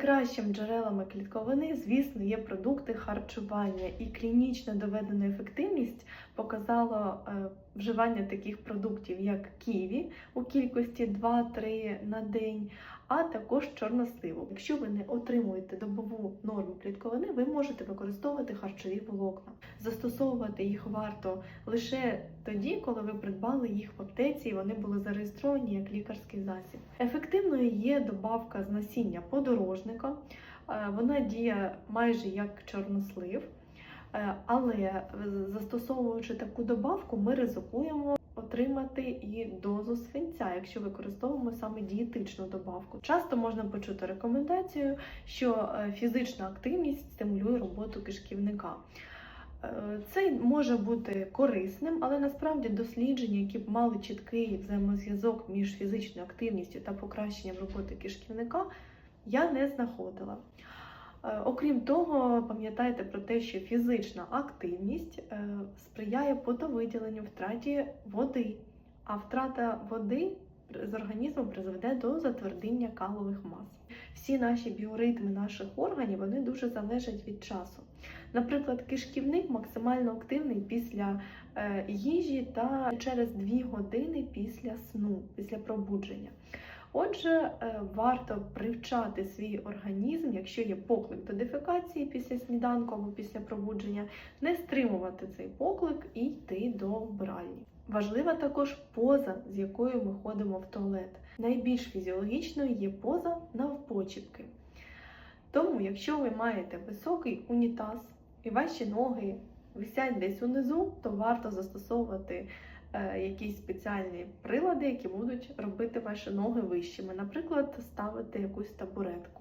Найкращим джерелами клітковини, звісно, є продукти харчування, і клінічно доведена ефективність показало е, вживання таких продуктів, як ківі у кількості 2-3 на день, а також чорносливу. Якщо ви не отримуєте добову норму клітковини, ви можете використовувати харчові волокна. Застосовувати їх варто лише тоді, коли ви придбали їх в аптеці і вони були зареєстровані як лікарський засіб. Ефективною є добавка з насіння подорожника. Е, Вона діє майже як чорнослив, Е, але е, застосовуючи таку добавку, ми ризикуємо отримати і дозу свинця, якщо використовуємо саме дієтичну добавку. Часто можна почути рекомендацію, що фізична активність стимулює роботу кишківника. Е, Це може бути корисним, але насправді дослідження, які б мали чіткий взаємозв'язок між фізичною активністю та покращенням роботи кишківника, я не знаходила. Е, Окрім того, пам'ятайте про те, що фізична активність е, сприяє потовиділенню втраті води, а втрата води з організму призведе до затвердіння калових мас. Всі наші біоритми наших органів вони дуже залежать від часу. Наприклад, кишківник максимально активний після е, їжі та через 2 години після сну, після пробудження. Отже, е, варто привчати свій організм, якщо є поклик до дефекації після сніданку або після пробудження, не стримувати цей поклик і йти до вбиральні. Важлива також поза, з якою ми ходимо в туалет. Найбільш фізіологічною є поза навпочіпки. Тому, якщо ви маєте високий унітаз і ваші ноги висять десь унизу, то варто застосовувати е, якісь спеціальні прилади, які будуть робити ваші ноги вищими. Наприклад, ставити якусь табуретку.